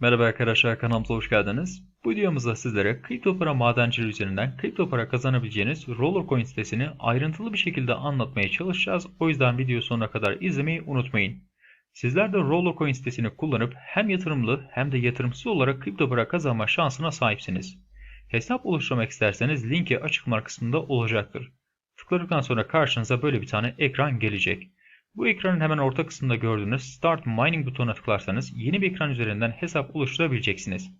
Merhaba arkadaşlar kanalımıza hoş geldiniz. Bu videomuzda sizlere kripto para madenciliği üzerinden kripto para kazanabileceğiniz Rollercoin sitesini ayrıntılı bir şekilde anlatmaya çalışacağız. O yüzden video sonuna kadar izlemeyi unutmayın. Sizler de Rollercoin sitesini kullanıp hem yatırımlı hem de yatırımsız olarak kripto para kazanma şansına sahipsiniz. Hesap oluşturmak isterseniz linki açıklama kısmında olacaktır. Tıkladıktan sonra karşınıza böyle bir tane ekran gelecek. Bu ekranın hemen orta kısmında gördüğünüz Start Mining butonuna tıklarsanız yeni bir ekran üzerinden hesap oluşturabileceksiniz.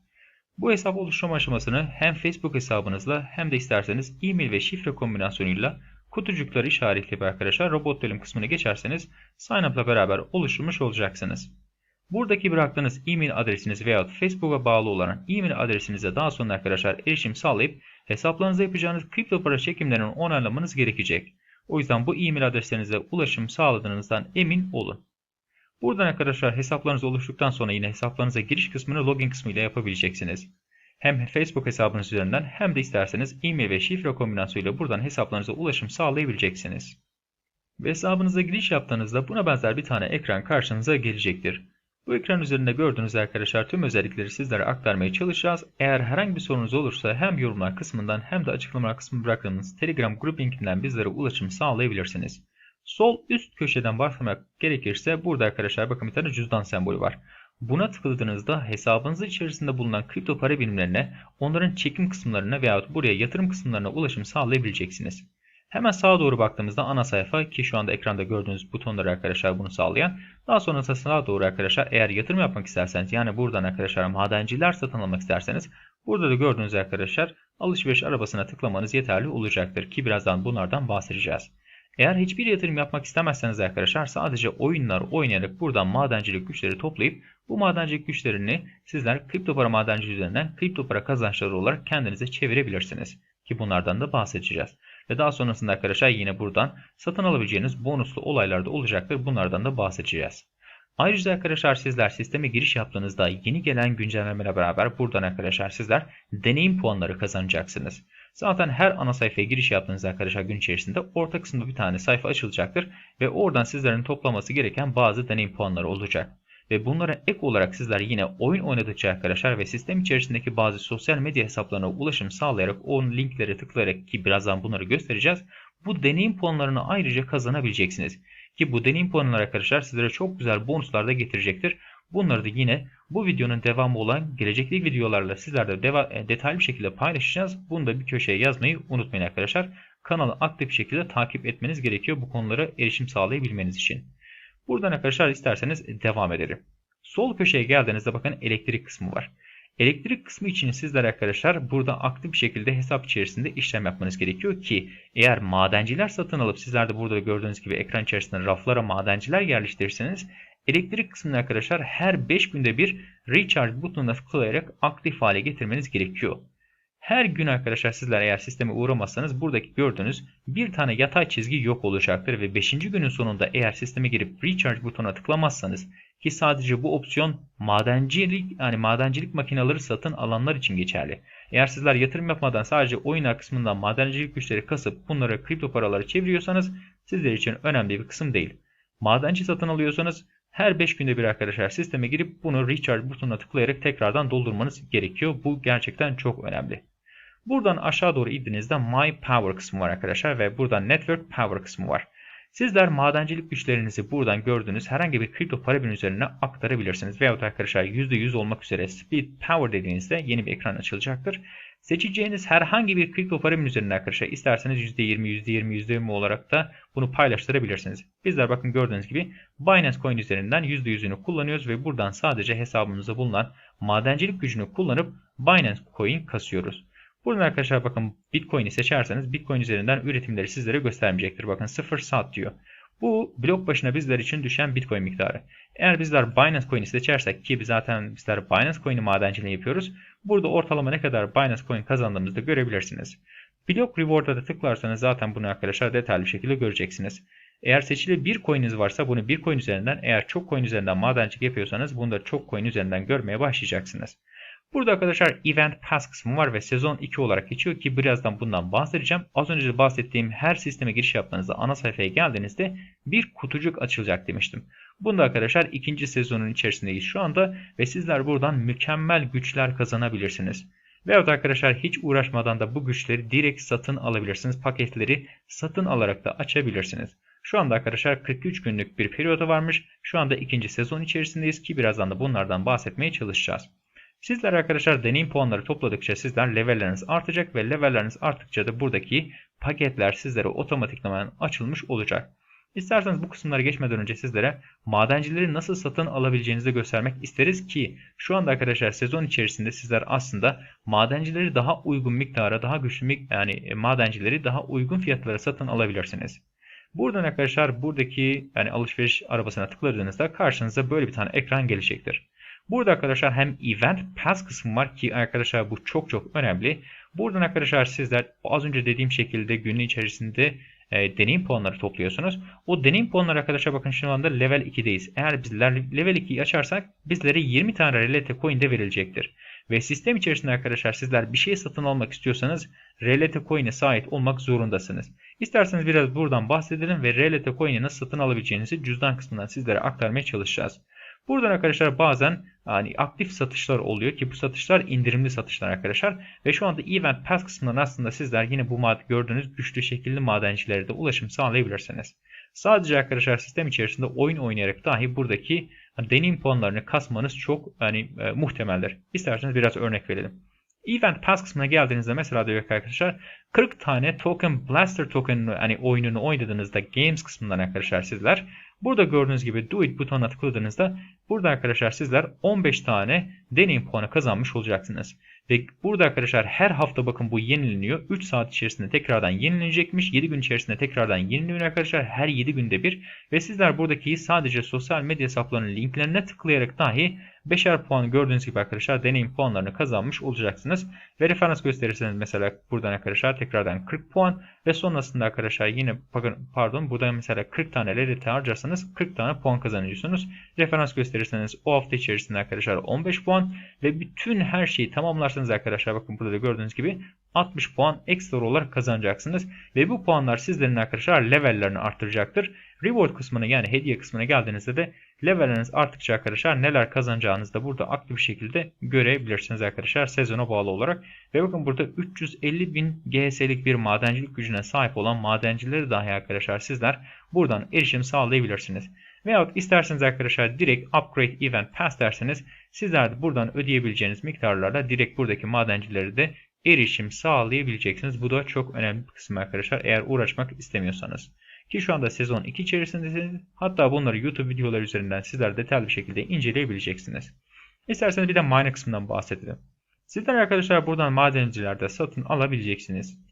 Bu hesap oluşturma aşamasını hem Facebook hesabınızla hem de isterseniz e-mail ve şifre kombinasyonuyla kutucukları işaretleyip arkadaşlar robot dilim kısmına geçerseniz sign up'la beraber oluşturmuş olacaksınız. Buradaki bıraktığınız e-mail adresiniz veya Facebook'a bağlı olan e-mail adresinize daha sonra arkadaşlar erişim sağlayıp hesaplarınıza yapacağınız kripto para çekimlerini onaylamanız gerekecek. O yüzden bu e-mail adreslerinize ulaşım sağladığınızdan emin olun. Buradan arkadaşlar hesaplarınız oluştuktan sonra yine hesaplarınıza giriş kısmını login kısmıyla yapabileceksiniz. Hem Facebook hesabınız üzerinden hem de isterseniz e-mail ve şifre kombinasyonuyla buradan hesaplarınıza ulaşım sağlayabileceksiniz. Ve hesabınıza giriş yaptığınızda buna benzer bir tane ekran karşınıza gelecektir. Bu ekran üzerinde gördüğünüz arkadaşlar tüm özellikleri sizlere aktarmaya çalışacağız. Eğer herhangi bir sorunuz olursa hem yorumlar kısmından hem de açıklamalar kısmına bıraktığımız Telegram grup linkinden bizlere ulaşım sağlayabilirsiniz. Sol üst köşeden başlamak gerekirse burada arkadaşlar bakın bir tane cüzdan sembolü var. Buna tıkladığınızda hesabınız içerisinde bulunan kripto para birimlerine, onların çekim kısımlarına veya buraya yatırım kısımlarına ulaşım sağlayabileceksiniz. Hemen sağa doğru baktığımızda ana sayfa ki şu anda ekranda gördüğünüz butonları arkadaşlar bunu sağlayan. Daha sonrasında sağa doğru arkadaşlar eğer yatırım yapmak isterseniz yani buradan arkadaşlar madenciler satın almak isterseniz burada da gördüğünüz arkadaşlar alışveriş arabasına tıklamanız yeterli olacaktır ki birazdan bunlardan bahsedeceğiz. Eğer hiçbir yatırım yapmak istemezseniz arkadaşlar sadece oyunlar oynayarak buradan madencilik güçleri toplayıp bu madencilik güçlerini sizler kripto para madenciliği üzerinden kripto para kazançları olarak kendinize çevirebilirsiniz. Ki bunlardan da bahsedeceğiz. Ve daha sonrasında arkadaşlar yine buradan satın alabileceğiniz bonuslu olaylar da olacaktır. Bunlardan da bahsedeceğiz. Ayrıca arkadaşlar sizler sisteme giriş yaptığınızda yeni gelen güncellemeyle beraber buradan arkadaşlar sizler deneyim puanları kazanacaksınız. Zaten her ana sayfaya giriş yaptığınızda arkadaşlar gün içerisinde orta kısımda bir tane sayfa açılacaktır ve oradan sizlerin toplaması gereken bazı deneyim puanları olacak. Ve bunlara ek olarak sizler yine oyun oynadıkça arkadaşlar ve sistem içerisindeki bazı sosyal medya hesaplarına ulaşım sağlayarak o linklere tıklayarak ki birazdan bunları göstereceğiz. Bu deneyim puanlarını ayrıca kazanabileceksiniz. Ki bu deneyim puanları arkadaşlar sizlere çok güzel bonuslar da getirecektir. Bunları da yine bu videonun devamı olan gelecekteki videolarla sizlerle detaylı bir şekilde paylaşacağız. Bunu da bir köşeye yazmayı unutmayın arkadaşlar. Kanalı aktif şekilde takip etmeniz gerekiyor bu konulara erişim sağlayabilmeniz için. Buradan arkadaşlar isterseniz devam edelim. Sol köşeye geldiğinizde bakın elektrik kısmı var. Elektrik kısmı için sizler arkadaşlar burada aktif bir şekilde hesap içerisinde işlem yapmanız gerekiyor ki eğer madenciler satın alıp sizler de burada gördüğünüz gibi ekran içerisinde raflara madenciler yerleştirirseniz elektrik kısmını arkadaşlar her 5 günde bir recharge butonuna tıklayarak aktif hale getirmeniz gerekiyor. Her gün arkadaşlar sizler eğer sisteme uğramazsanız buradaki gördüğünüz bir tane yatay çizgi yok olacaktır ve 5. günün sonunda eğer sisteme girip recharge butonuna tıklamazsanız ki sadece bu opsiyon madencilik yani madencilik makineleri satın alanlar için geçerli. Eğer sizler yatırım yapmadan sadece oyunlar kısmından madencilik güçleri kasıp bunları kripto paraları çeviriyorsanız sizler için önemli bir kısım değil. Madenci satın alıyorsanız her 5 günde bir arkadaşlar sisteme girip bunu recharge butonuna tıklayarak tekrardan doldurmanız gerekiyor. Bu gerçekten çok önemli. Buradan aşağı doğru indiğinizde My Power kısmı var arkadaşlar ve buradan Network Power kısmı var. Sizler madencilik güçlerinizi buradan gördüğünüz herhangi bir kripto para birimi üzerine aktarabilirsiniz. Veyahut arkadaşlar %100 olmak üzere Speed Power dediğinizde yeni bir ekran açılacaktır. Seçeceğiniz herhangi bir kripto para birimi üzerine arkadaşlar isterseniz %20, %20, %20 olarak da bunu paylaştırabilirsiniz. Bizler bakın gördüğünüz gibi Binance Coin üzerinden %100'ünü kullanıyoruz ve buradan sadece hesabımızda bulunan madencilik gücünü kullanıp Binance Coin kasıyoruz. Buradan arkadaşlar bakın Bitcoin'i seçerseniz Bitcoin üzerinden üretimleri sizlere göstermeyecektir. Bakın 0 saat diyor. Bu blok başına bizler için düşen Bitcoin miktarı. Eğer bizler Binance Coin'i seçersek ki zaten bizler Binance Coin'i madenciliği yapıyoruz. Burada ortalama ne kadar Binance Coin kazandığımızı da görebilirsiniz. Blok Reward'a da tıklarsanız zaten bunu arkadaşlar detaylı bir şekilde göreceksiniz. Eğer seçili bir coin'iniz varsa bunu bir coin üzerinden eğer çok coin üzerinden madencilik yapıyorsanız bunu da çok coin üzerinden görmeye başlayacaksınız. Burada arkadaşlar Event Pass kısmı var ve sezon 2 olarak geçiyor ki birazdan bundan bahsedeceğim. Az önce bahsettiğim her sisteme giriş yaptığınızda ana sayfaya geldiğinizde bir kutucuk açılacak demiştim. Bunda arkadaşlar ikinci sezonun içerisindeyiz şu anda ve sizler buradan mükemmel güçler kazanabilirsiniz. Veyahut arkadaşlar hiç uğraşmadan da bu güçleri direkt satın alabilirsiniz. Paketleri satın alarak da açabilirsiniz. Şu anda arkadaşlar 43 günlük bir periyoda varmış. Şu anda ikinci sezon içerisindeyiz ki birazdan da bunlardan bahsetmeye çalışacağız. Sizler arkadaşlar deneyim puanları topladıkça sizler levelleriniz artacak ve levelleriniz arttıkça da buradaki paketler sizlere otomatikman açılmış olacak. İsterseniz bu kısımlara geçmeden önce sizlere madencileri nasıl satın alabileceğinizi göstermek isteriz ki şu anda arkadaşlar sezon içerisinde sizler aslında madencileri daha uygun miktara, daha güçlü yani madencileri daha uygun fiyatlara satın alabilirsiniz. Buradan arkadaşlar buradaki yani alışveriş arabasına tıkladığınızda karşınıza böyle bir tane ekran gelecektir. Burada arkadaşlar hem Event Pass kısmı var ki arkadaşlar bu çok çok önemli. Buradan arkadaşlar sizler az önce dediğim şekilde günün içerisinde e, deneyim puanları topluyorsunuz. O deneyim puanları arkadaşlar bakın şu anda level 2'deyiz. Eğer biz level 2'yi açarsak bizlere 20 tane relate coin de verilecektir. Ve sistem içerisinde arkadaşlar sizler bir şey satın almak istiyorsanız relate coin'e sahip olmak zorundasınız. İsterseniz biraz buradan bahsedelim ve relate coin'i nasıl satın alabileceğinizi cüzdan kısmından sizlere aktarmaya çalışacağız. Buradan arkadaşlar bazen hani aktif satışlar oluyor ki bu satışlar indirimli satışlar arkadaşlar. Ve şu anda Event Pass kısmından aslında sizler yine bu gördüğünüz güçlü şekilli madencilere de ulaşım sağlayabilirsiniz. Sadece arkadaşlar sistem içerisinde oyun oynayarak dahi buradaki deneyim puanlarını kasmanız çok hani e, muhtemeldir. İsterseniz biraz örnek verelim. Event Pass kısmına geldiğinizde mesela diyor arkadaşlar 40 tane Token Blaster token'ını hani oyununu oynadığınızda Games kısmından arkadaşlar sizler Burada gördüğünüz gibi Do It butonuna tıkladığınızda burada arkadaşlar sizler 15 tane deneyim puanı kazanmış olacaksınız. Ve burada arkadaşlar her hafta bakın bu yenileniyor. 3 saat içerisinde tekrardan yenilenecekmiş. 7 gün içerisinde tekrardan yenileniyor arkadaşlar. Her 7 günde bir. Ve sizler buradaki sadece sosyal medya hesaplarının linklerine tıklayarak dahi 5'er puan gördüğünüz gibi arkadaşlar deneyim puanlarını kazanmış olacaksınız. Ve referans gösterirseniz mesela buradan arkadaşlar tekrardan 40 puan ve sonrasında arkadaşlar yine pardon burada mesela 40 tane LRT harcarsanız 40 tane puan kazanıyorsunuz. Referans gösterirseniz o hafta içerisinde arkadaşlar 15 puan ve bütün her şeyi tamamlarsanız arkadaşlar bakın burada da gördüğünüz gibi 60 puan ekstra olarak kazanacaksınız. Ve bu puanlar sizlerin arkadaşlar levellerini arttıracaktır. Reward kısmına yani hediye kısmına geldiğinizde de levelleriniz arttıkça arkadaşlar neler kazanacağınızı da burada aktif bir şekilde görebilirsiniz arkadaşlar sezona bağlı olarak. Ve bakın burada 350 bin GS'lik bir madencilik gücüne sahip olan madencileri dahi arkadaşlar sizler buradan erişim sağlayabilirsiniz. Veyahut isterseniz arkadaşlar direkt Upgrade Event Pass derseniz sizler de buradan ödeyebileceğiniz miktarlarla direkt buradaki madencileri de erişim sağlayabileceksiniz. Bu da çok önemli bir kısım arkadaşlar eğer uğraşmak istemiyorsanız. Ki şu anda sezon 2 içerisindesiniz. Hatta bunları YouTube videoları üzerinden sizler detaylı bir şekilde inceleyebileceksiniz. İsterseniz bir de mine kısmından bahsedelim. Sizler arkadaşlar buradan madencilerde satın alabileceksiniz.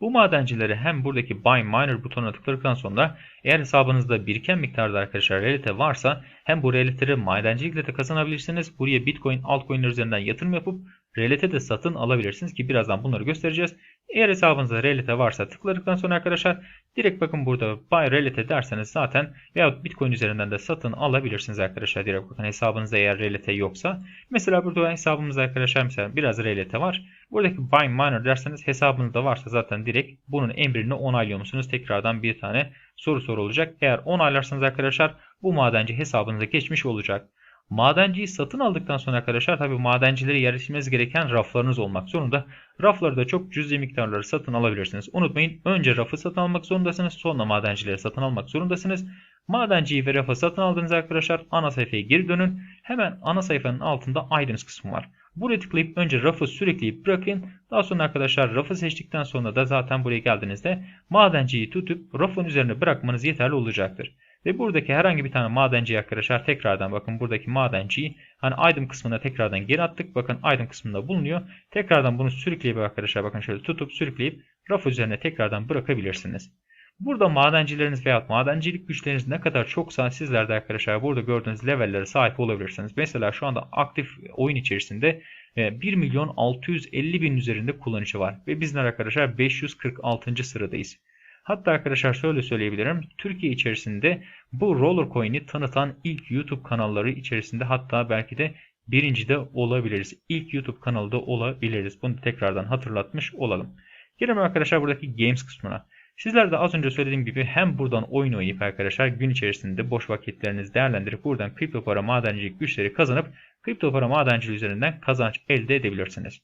Bu madencileri hem buradaki Buy Miner butonuna tıkladıktan sonra eğer hesabınızda biriken miktarda arkadaşlar realite varsa hem bu realiteleri madencilikle de kazanabilirsiniz. Buraya Bitcoin altcoin'ler üzerinden yatırım yapıp realite de satın alabilirsiniz ki birazdan bunları göstereceğiz. Eğer hesabınızda realite varsa tıkladıktan sonra arkadaşlar direkt bakın burada buy realite derseniz zaten veyahut bitcoin üzerinden de satın alabilirsiniz arkadaşlar. Direkt bakın hesabınızda eğer realite yoksa. Mesela burada hesabımızda arkadaşlar mesela biraz realite var. Buradaki buy miner derseniz hesabınızda varsa zaten direkt bunun emrini onaylıyor musunuz? Tekrardan bir tane soru sorulacak. Eğer onaylarsanız arkadaşlar bu madenci hesabınıza geçmiş olacak. Madenciyi satın aldıktan sonra arkadaşlar tabi madencileri yerleştirmeniz gereken raflarınız olmak zorunda. Rafları da çok cüzi miktarları satın alabilirsiniz. Unutmayın önce rafı satın almak zorundasınız sonra madencileri satın almak zorundasınız. Madenciyi ve rafı satın aldığınız arkadaşlar ana sayfaya geri dönün. Hemen ana sayfanın altında items kısmı var. Buraya tıklayıp önce rafı sürekleyip bırakın. Daha sonra arkadaşlar rafı seçtikten sonra da zaten buraya geldiğinizde madenciyi tutup rafın üzerine bırakmanız yeterli olacaktır. Ve buradaki herhangi bir tane madenciyi arkadaşlar tekrardan bakın buradaki madenciyi hani item kısmına tekrardan geri attık. Bakın item kısmında bulunuyor. Tekrardan bunu sürükleyip arkadaşlar bakın şöyle tutup sürükleyip raf üzerine tekrardan bırakabilirsiniz. Burada madencileriniz veya madencilik güçleriniz ne kadar çoksa sizler de arkadaşlar burada gördüğünüz levellere sahip olabilirsiniz. Mesela şu anda aktif oyun içerisinde 1 e, milyon 650 bin üzerinde kullanıcı var. Ve bizler arkadaşlar 546. sıradayız. Hatta arkadaşlar şöyle söyleyebilirim. Türkiye içerisinde bu roller coin'i tanıtan ilk YouTube kanalları içerisinde hatta belki de birinci de olabiliriz. İlk YouTube kanalı da olabiliriz. Bunu tekrardan hatırlatmış olalım. Gelelim arkadaşlar buradaki games kısmına. Sizler de az önce söylediğim gibi hem buradan oyun oynayıp arkadaşlar gün içerisinde boş vakitlerinizi değerlendirip buradan kripto para madencilik güçleri kazanıp kripto para madenciliği üzerinden kazanç elde edebilirsiniz.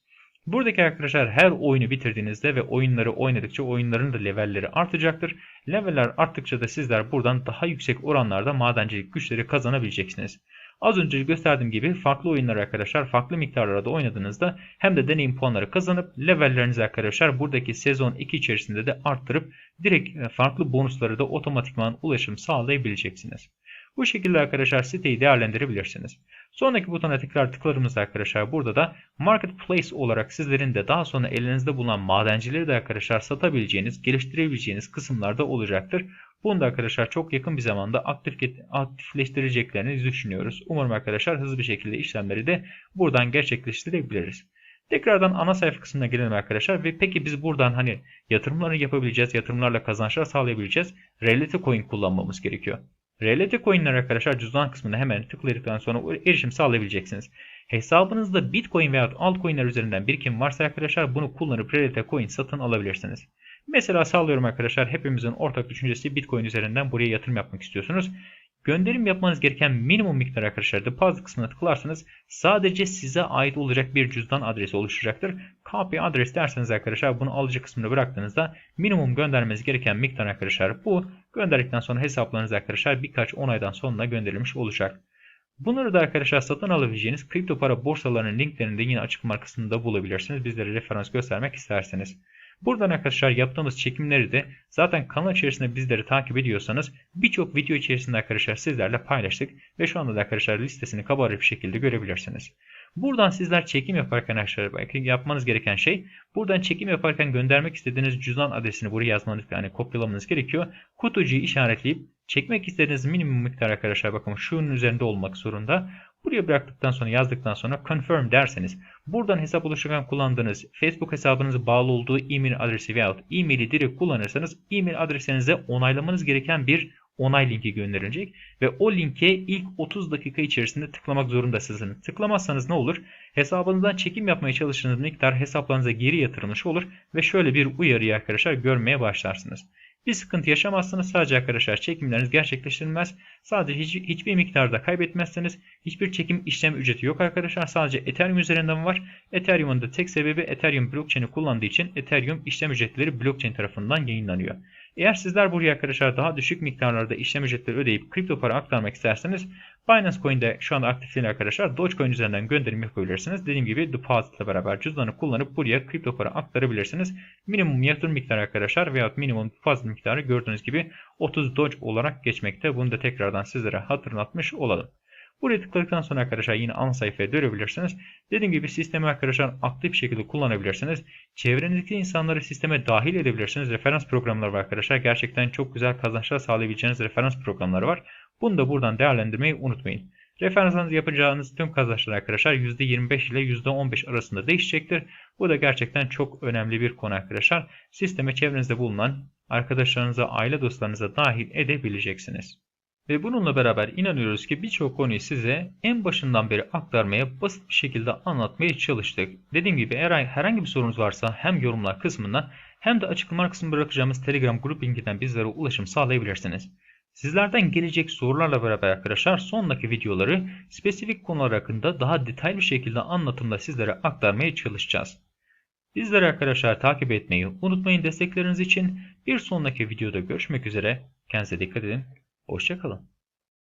Buradaki arkadaşlar her oyunu bitirdiğinizde ve oyunları oynadıkça oyunların da levelleri artacaktır. Leveller arttıkça da sizler buradan daha yüksek oranlarda madencilik güçleri kazanabileceksiniz. Az önce gösterdiğim gibi farklı oyunları arkadaşlar farklı miktarlarda oynadığınızda hem de deneyim puanları kazanıp levellerinizi arkadaşlar buradaki sezon 2 içerisinde de arttırıp direkt farklı bonusları da otomatikman ulaşım sağlayabileceksiniz. Bu şekilde arkadaşlar siteyi değerlendirebilirsiniz. Sonraki butona tekrar tıkladığımızda arkadaşlar burada da Marketplace olarak sizlerin de daha sonra elinizde bulunan madencileri de arkadaşlar satabileceğiniz, geliştirebileceğiniz kısımlarda olacaktır. Bunu da arkadaşlar çok yakın bir zamanda aktif, aktifleştireceklerini düşünüyoruz. Umarım arkadaşlar hızlı bir şekilde işlemleri de buradan gerçekleştirebiliriz. Tekrardan ana sayfa kısmına gelelim arkadaşlar ve peki biz buradan hani yatırımları yapabileceğiz, yatırımlarla kazançlar sağlayabileceğiz. Reality Coin kullanmamız gerekiyor. Reality Coin'ler arkadaşlar cüzdan kısmına hemen tıkladıktan sonra erişim sağlayabileceksiniz. Hesabınızda Bitcoin veya altcoin'ler üzerinden birikim varsa arkadaşlar bunu kullanıp Reality Coin satın alabilirsiniz. Mesela sağlıyorum arkadaşlar hepimizin ortak düşüncesi Bitcoin üzerinden buraya yatırım yapmak istiyorsunuz. Gönderim yapmanız gereken minimum miktar arkadaşlar deposit kısmına tıklarsanız sadece size ait olacak bir cüzdan adresi oluşturacaktır. Copy adres derseniz arkadaşlar bunu alıcı kısmına bıraktığınızda minimum göndermeniz gereken miktar arkadaşlar bu. Gönderdikten sonra hesaplarınız arkadaşlar birkaç onaydan sonra gönderilmiş olacak. Bunları da arkadaşlar satın alabileceğiniz kripto para borsalarının linklerini de yine açıklama kısmında bulabilirsiniz. Bizlere referans göstermek isterseniz. Buradan arkadaşlar yaptığımız çekimleri de zaten kanal içerisinde bizleri takip ediyorsanız birçok video içerisinde arkadaşlar sizlerle paylaştık ve şu anda da arkadaşlar listesini kabarık bir şekilde görebilirsiniz. Buradan sizler çekim yaparken arkadaşlar yapmanız gereken şey buradan çekim yaparken göndermek istediğiniz cüzdan adresini buraya yazmanız yani kopyalamanız gerekiyor. Kutucuğu işaretleyip çekmek istediğiniz minimum miktar arkadaşlar bakın şunun üzerinde olmak zorunda. Buraya bıraktıktan sonra yazdıktan sonra confirm derseniz buradan hesap oluştururken kullandığınız Facebook hesabınızı bağlı olduğu e-mail adresi veyahut e-maili direkt kullanırsanız e-mail adresinize onaylamanız gereken bir onay linki gönderilecek ve o linke ilk 30 dakika içerisinde tıklamak zorundasınız. Tıklamazsanız ne olur? Hesabınızdan çekim yapmaya çalıştığınız miktar hesaplarınıza geri yatırılmış olur ve şöyle bir uyarıyı arkadaşlar görmeye başlarsınız. Bir sıkıntı yaşamazsınız. Sadece arkadaşlar çekimleriniz gerçekleştirilmez. Sadece hiç, hiçbir miktarda kaybetmezseniz hiçbir çekim işlem ücreti yok arkadaşlar. Sadece Ethereum üzerinden var. Ethereum'un da tek sebebi Ethereum blockchain'i kullandığı için Ethereum işlem ücretleri blockchain tarafından yayınlanıyor. Eğer sizler buraya arkadaşlar daha düşük miktarlarda işlem ücretleri ödeyip kripto para aktarmak isterseniz Binance Coin'de şu anda aktif değil arkadaşlar. Dogecoin üzerinden gönderim yapabilirsiniz. Dediğim gibi deposit ile beraber cüzdanı kullanıp buraya kripto para aktarabilirsiniz. Minimum yatırım miktarı arkadaşlar veya minimum deposit miktarı gördüğünüz gibi 30 Doge olarak geçmekte. Bunu da tekrardan sizlere hatırlatmış olalım. Buraya tıkladıktan sonra arkadaşlar yine ana sayfaya dönebilirsiniz. Dediğim gibi sistemi arkadaşlar aktif şekilde kullanabilirsiniz. Çevrenizdeki insanları sisteme dahil edebilirsiniz. Referans programları var arkadaşlar. Gerçekten çok güzel kazançlar sağlayabileceğiniz referans programları var. Bunu da buradan değerlendirmeyi unutmayın. Referansınız yapacağınız tüm kazançlar arkadaşlar %25 ile %15 arasında değişecektir. Bu da gerçekten çok önemli bir konu arkadaşlar. Sisteme çevrenizde bulunan arkadaşlarınıza, aile dostlarınıza dahil edebileceksiniz. Ve bununla beraber inanıyoruz ki birçok konuyu size en başından beri aktarmaya basit bir şekilde anlatmaya çalıştık. Dediğim gibi eğer herhangi bir sorunuz varsa hem yorumlar kısmından hem de açıklama kısmına bırakacağımız Telegram grup linkinden bizlere ulaşım sağlayabilirsiniz. Sizlerden gelecek sorularla beraber arkadaşlar sonraki videoları spesifik konular hakkında daha detaylı bir şekilde anlatımda sizlere aktarmaya çalışacağız. Bizleri arkadaşlar takip etmeyi unutmayın destekleriniz için bir sonraki videoda görüşmek üzere. Kendinize dikkat edin. Hoşçakalın.